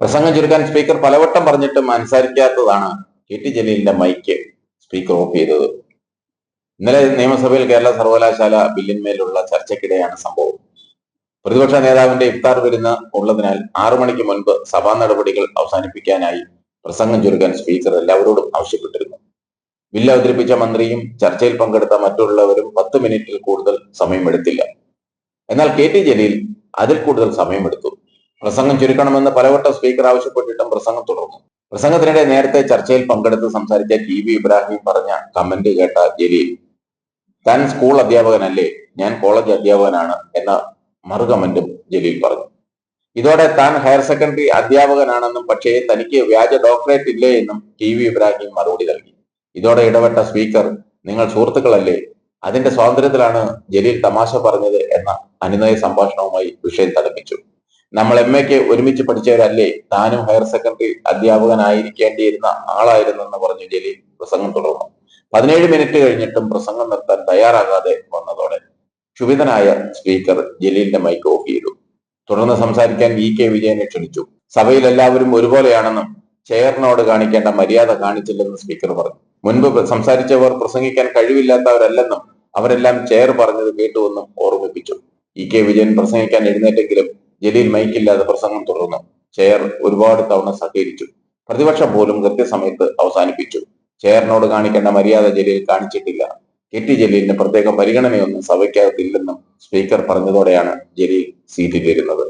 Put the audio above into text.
പ്രസംഗം ചുരുക്കാൻ സ്പീക്കർ പലവട്ടം പറഞ്ഞിട്ടും അനുസരിക്കാത്തതാണ് കെ ടി ജലീലിന്റെ മൈക്ക് സ്പീക്കർ ഓഫ് ചെയ്തത്. ഇന്നലെ നിയമസഭയിൽ കേരള സർവകലാശാല ബില്ലിന്മേലുള്ള ചർച്ചയ്ക്കിടെയാണ് സംഭവം. പ്രതിപക്ഷ നേതാവിന്റെ ഇഫ്താർ വിരുന്ന് ഉള്ളതിനാൽ ആറു മണിക്ക് മുൻപ് സഭാ നടപടികൾ അവസാനിപ്പിക്കാനായി പ്രസംഗം ചുരുക്കാൻ സ്പീക്കർ എല്ലാവരോടും ആവശ്യപ്പെട്ടിരുന്നു. ബില്ല് അവതരിപ്പിച്ച മന്ത്രിയും ചർച്ചയിൽ പങ്കെടുത്ത മറ്റുള്ളവരും പത്ത് മിനിറ്റിൽ കൂടുതൽ സമയമെടുത്തില്ല. എന്നാൽ കെ ടി ജലീൽ അതിൽ കൂടുതൽ സമയമെടുത്തു. പ്രസംഗം ചുരുക്കണമെന്ന് പലവട്ടം സ്പീക്കർ ആവശ്യപ്പെട്ടിട്ടും പ്രസംഗം തുടർന്നു. പ്രസംഗത്തിനിടെ നേരത്തെ ചർച്ചയിൽ പങ്കെടുത്ത് സംസാരിച്ച ടി വി ഇബ്രാഹിം പറഞ്ഞ കമന്റ് കേട്ട ജലീൽ താൻ സ്കൂൾ അധ്യാപകനല്ലേ ഞാൻ കോളേജ് അധ്യാപകനാണ് എന്ന മറുകമന്റും ജലീൽ പറഞ്ഞു. ഇതോടെ താൻ ഹയർ സെക്കൻഡറി അധ്യാപകനാണെന്നും പക്ഷേ തനിക്ക് വ്യാജ ഡോക്ടറേറ്റ് ഇല്ലേ എന്നും ടി വി ഇബ്രാഹിം മറുപടി നൽകി. ഇതോടെ ഇടപെട്ട സ്പീക്കർ നിങ്ങൾ സുഹൃത്തുക്കളല്ലേ അതിന്റെ സ്വാതന്ത്ര്യത്തിലാണ് ജലീൽ തമാശ പറഞ്ഞത് എന്ന അനുനയ സംഭാഷണവുമായി വിഷയം തടപ്പിച്ചു നമ്മൾ എം എക്ക് ഒരുമിച്ച് പഠിച്ചവരല്ലേ? താനും ഹയർ സെക്കൻഡറി അധ്യാപകനായിരിക്കേണ്ടിയിരുന്ന ആളായിരുന്നെന്ന് പറഞ്ഞു ജലീൽ പ്രസംഗം തുടർന്നു. പതിനേഴ് മിനിറ്റ് കഴിഞ്ഞിട്ടും പ്രസംഗം നിർത്താൻ തയ്യാറാകാതെ വന്നതോടെ ക്ഷുഭിതനായ സ്പീക്കർ ജലീലിന്റെ മൈക്ക് ഓഫ് ചെയ്തു. തുടർന്ന് സംസാരിക്കാൻ വി കെ വിജയനെ ക്ഷണിച്ചു. സഭയിൽ എല്ലാവരും ഒരുപോലെയാണെന്നും ചെയറിനോട് കാണിക്കേണ്ട മര്യാദ കാണിച്ചില്ലെന്ന് സ്പീക്കർ പറഞ്ഞു. മുൻപ് സംസാരിച്ചവർ പ്രസംഗിക്കാൻ കഴിവില്ലാത്തവരല്ലെന്നും അവരെല്ലാം ചെയർ പറഞ്ഞത് കേട്ടുവെന്നും ഓർമ്മിപ്പിച്ചു. ഇ കെ വിജയൻ പ്രസംഗിക്കാൻ എഴുന്നേറ്റെങ്കിലും ജലീൽ മൈക്കില്ലാതെ പ്രസംഗം തുടർന്നു. ചെയർ ഒരുപാട് തവണ സഹകരിച്ചു. പ്രതിപക്ഷം പോലും കൃത്യസമയത്ത് അവസാനിപ്പിച്ചു. ചെയറിനോട് കാണിക്കേണ്ട മര്യാദ ജലീൽ കാണിച്ചിട്ടില്ല. കെ ടി ജലീലിന് പ്രത്യേക പരിഗണനയൊന്നും സഭയ്ക്കകത്തില്ലെന്നും സ്പീക്കർ പറഞ്ഞതോടെയാണ് ജലീൽ സീറ്റിലിരുന്നത്